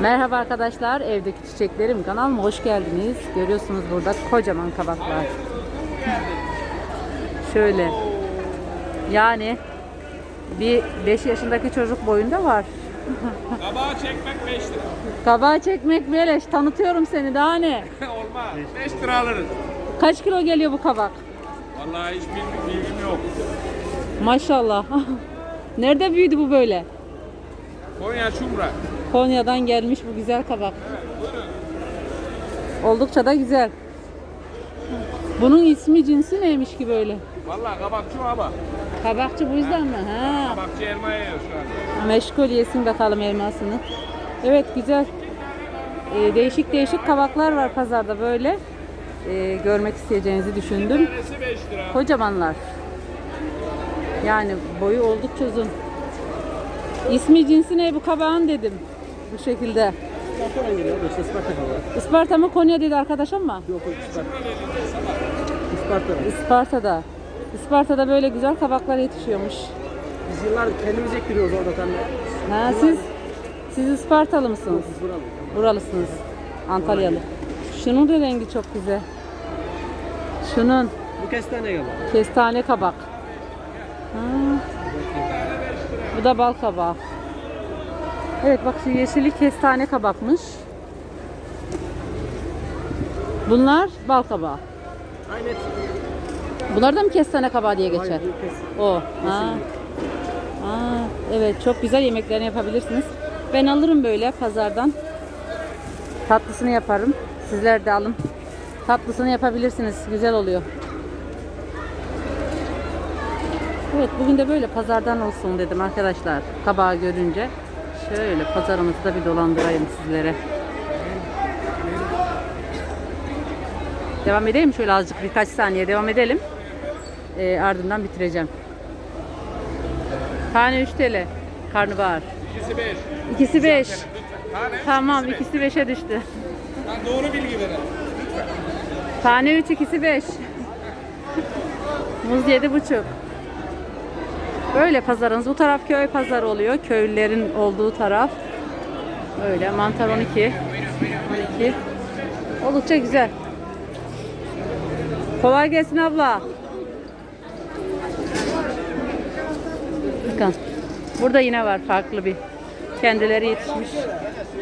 Merhaba arkadaşlar, evdeki çiçeklerim kanalıma hoş geldiniz. Görüyorsunuz burada kocaman kabaklar. Şöyle. Yani bir 5 yaşındaki çocuk boyunda var. Kabağı çekmek 5 lira. Kabağı çekmek beleş. Tanıtıyorum seni daha ne? Olmaz. 5 lira alırız. Kaç kilo geliyor bu kabak? Vallahi hiç bilgim, bilgim yok. Maşallah. Nerede büyüdü bu böyle? Konya Çumra. Konya'dan gelmiş bu güzel kabak. Oldukça da güzel. Bunun ismi cinsi neymiş ki böyle? Vallahi kabakçı baba. Kabakçı bu yüzden mi? Ha. Kabakçı elma yiyor şu an. Meşgul yesin bakalım elmasını. Evet güzel. Ee, değişik değişik kabaklar var pazarda böyle. Ee, görmek isteyeceğinizi düşündüm. Tanesi 5 lira. Kocamanlar. Yani boyu oldukça uzun. İsmi cinsi ne bu kabağın dedim. Bu şekilde. Isparta'dan geliyor işte Isparta falan. Isparta mı Konya dedi arkadaş ama. Yok Isparta. Isparta. Isparta'da. Isparta'da böyle güzel kabaklar yetişiyormuş. Biz yıllar kendimiz ektiriyoruz orada tam. Ha siz siz Ispartalı mısınız? Biz buralı. Buralısınız. Antalyalı. Şunun da rengi çok güzel. Şunun Bu kestane galiba. kestane kabak. Ha. Bu da bal kabağı. Evet bak şu yeşili kestane kabakmış. Bunlar bal kabağı. Aynı et. Bunlar da mı kestane kabağı diye geçer? Hayır, O. Ha. Aa, evet çok güzel yemeklerini yapabilirsiniz. Ben alırım böyle pazardan. Tatlısını yaparım. Sizler de alın. Tatlısını yapabilirsiniz. Güzel oluyor. Evet bugün de böyle pazardan olsun dedim arkadaşlar. Kabağı görünce. Şöyle pazarımızı da bir dolandırayım sizlere. Devam edelim şöyle azıcık birkaç saniye devam edelim. Ee, ardından bitireceğim. Tane 3 TL. Karnabahar. İkisi 5. İkisi 5. Lütfen. Tane üç, Tamam ikisi beş. ikisi 5'e düştü. Ben doğru bilgi verelim. Tane 3 ikisi 5. Muz 7 buçuk. Böyle pazarınız. Bu taraf köy pazarı oluyor. Köylülerin olduğu taraf. Öyle mantar 12. 12. Oldukça güzel. Kolay gelsin abla. Bakın. Burada yine var farklı bir. Kendileri yetişmiş,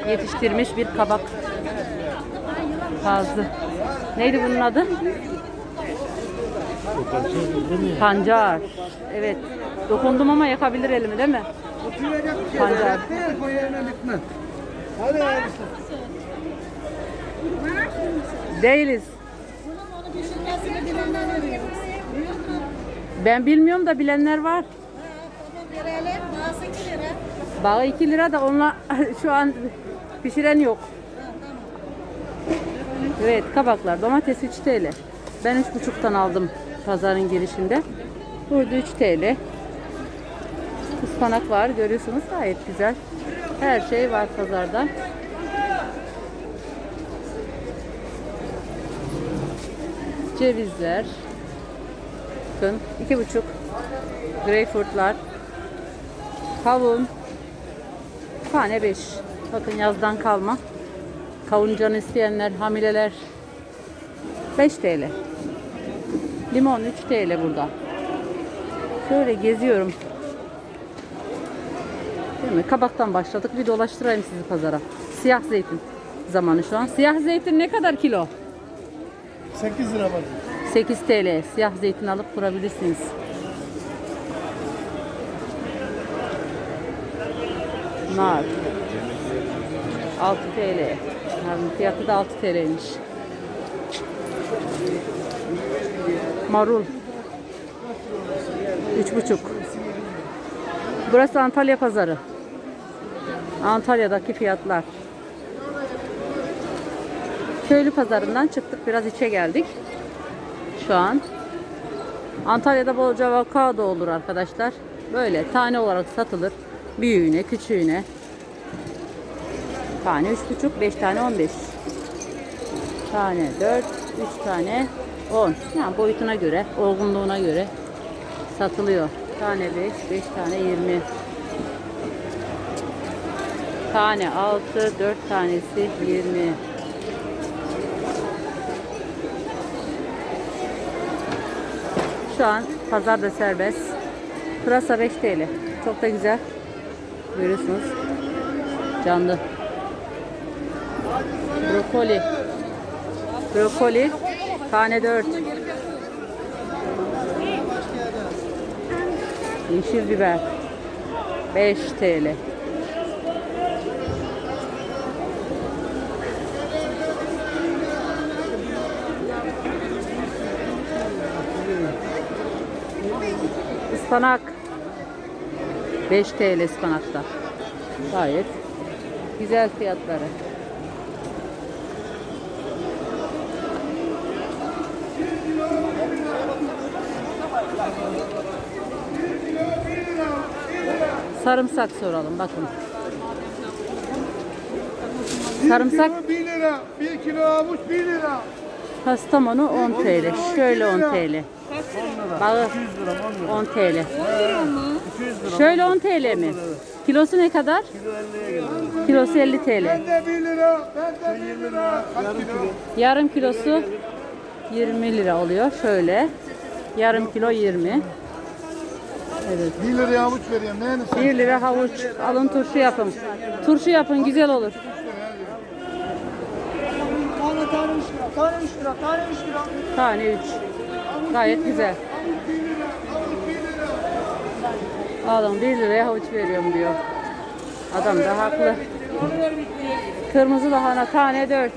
yetiştirmiş bir kabak fazla. Neydi bunun adı? Pancar. Evet. Dokundum ama yakabilir elimi değil mi? Pancar. Değiliz. Ben bilmiyorum da bilenler var. Verelim, bazı 2 lira. Bağı 2 lira da onunla şu an pişiren yok. Evet kabaklar domates 3 TL. Ben 3,5'tan aldım pazarın girişinde. Burada 3 TL. Ispanak var görüyorsunuz gayet güzel. Her şey var pazarda. Cevizler. Bakın 2,5 greyfurtlar. Kavun. Tane 5. Bakın yazdan kalma. Kavuncanı isteyenler, hamileler 5 TL. Limon 3 TL burada. Şöyle geziyorum. Değil mi? Kabaktan başladık. Bir dolaştırayım sizi pazara. Siyah zeytin zamanı şu an. Siyah zeytin ne kadar kilo? 8 lira var. 8 TL. Siyah zeytin alıp kurabilirsiniz. Nar. 6 TL. Narın fiyatı da 6 TL'ymiş. Marul. 3,5. Burası Antalya pazarı. Antalya'daki fiyatlar. Köylü pazarından çıktık. Biraz içe geldik. Şu an. Antalya'da bolca avokado olur arkadaşlar. Böyle tane olarak satılır. Büyüğüne, küçüğüne. Tane 3,5, 5 tane 15. Tane 4, 3 tane 10. Yani boyutuna göre, olgunluğuna göre satılıyor. Tane 5, 5 tane 20. Tane 6, 4 tanesi 20. Şu an pazarda serbest. Pırasa 5 TL. Çok da güzel. Görüyorsunuz. Canlı. Brokoli. Brokoli tane 4. Yeşil biber 5 TL. Ispanak 5 TL ıspanakta. Gayet güzel fiyatları. Sarımsak soralım bakın. Sarımsak 1 lira. 1 kilo avuç 1 lira. Kastamonu 10 TL. Şöyle 10 TL. Bağı 10 TL. 200 lira. Şöyle 10 TL mi? Kilosu ne kadar? Kilosu 50 TL. Ben de 1 lira. Ben de 1 lira. Kilo? Yarım kilosu 20 lira oluyor. Şöyle. Yarım kilo 20. Evet. 1 liraya avuç veriyorum. Ne yani 1 lira havuç. Alın turşu yapın. Turşu yapın güzel olur. Tane tane 3 lira. Tane 3 lira. Tane 3 lira. Tane 3. Gayet güzel. Alın 1 liraya havuç veriyorum diyor. Adam da haklı. Kırmızı lahana tane 4.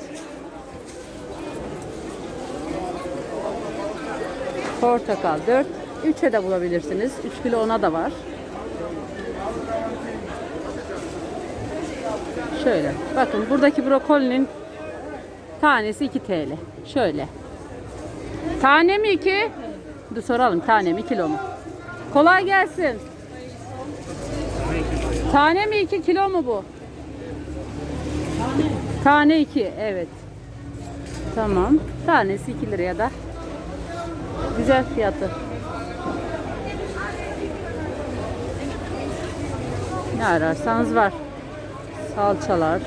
Portakal 4. 3'e de bulabilirsiniz. 3 kilo ona da var. Şöyle. Bakın buradaki brokolinin tanesi 2 TL. Şöyle. Tane mi 2? Dur soralım tane mi kilo mu? Kolay gelsin. Tane mi 2 kilo mu bu? Tane 2 evet. Tamam. Tanesi 2 liraya da. Güzel fiyatı. Ne ararsanız var. Salçalar.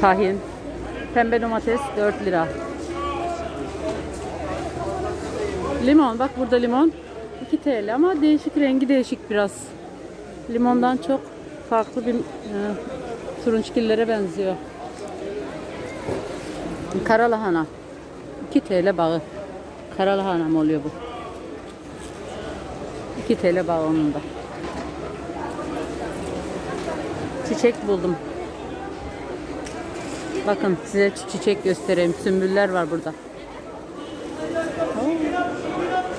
Tahin. Pembe domates 4 lira. Limon bak burada limon 2 TL ama değişik rengi değişik biraz. Limondan çok farklı bir e, turunçgillere benziyor. Kara lahana 2 TL bağı. Kara lahana mı oluyor bu? 2 TL bağı onun da. Çiçek buldum. Bakın size çi- çiçek göstereyim. Sümbüller var burada.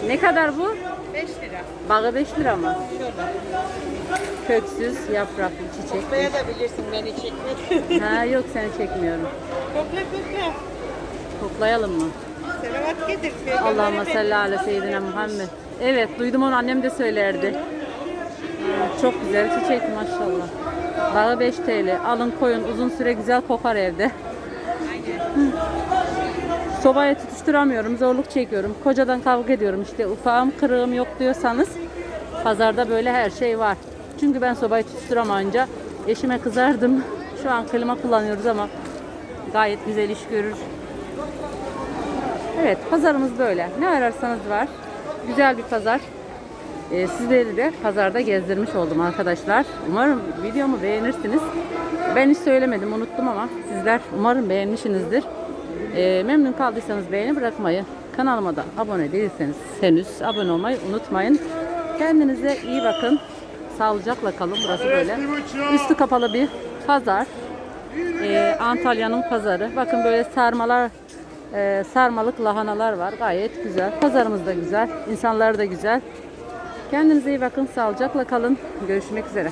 Ne kadar bu? 5 lira. Bağı 5 lira mı? Köksüz yapraklı çiçek. Beğenebilirsin beni çekmek. Ha yok seni çekmiyorum. kokla kokla. Toplayalım mı? Selavat getir. Allahümme salli ala seyyidina Muhammed. Evet duydum onu annem de söylerdi. Ha, Çok güzel çiçek maşallah. Bağı 5 TL. Alın koyun uzun süre güzel kokar evde. Hı. Sobaya tutuşturamıyorum. Zorluk çekiyorum. Kocadan kavga ediyorum. İşte ufağım kırığım yok diyorsanız pazarda böyle her şey var. Çünkü ben sobayı tutuşturamayınca eşime kızardım. Şu an klima kullanıyoruz ama gayet güzel iş görür. Evet pazarımız böyle. Ne ararsanız var. Güzel bir pazar. Ee, sizleri de pazarda gezdirmiş oldum arkadaşlar. Umarım videomu beğenirsiniz. Ben hiç söylemedim unuttum ama sizler umarım beğenmişsinizdir. Ee, memnun kaldıysanız beğeni bırakmayı, kanalıma da abone değilseniz henüz abone olmayı unutmayın. Kendinize iyi bakın. Sağlıcakla kalın. Burası böyle üstü kapalı bir pazar. Ee, Antalya'nın pazarı. Bakın böyle sarmalar, e, sarmalık lahanalar var. Gayet güzel. Pazarımız da güzel. İnsanlar da güzel. Kendinize iyi bakın. Sağlıcakla kalın. Görüşmek üzere.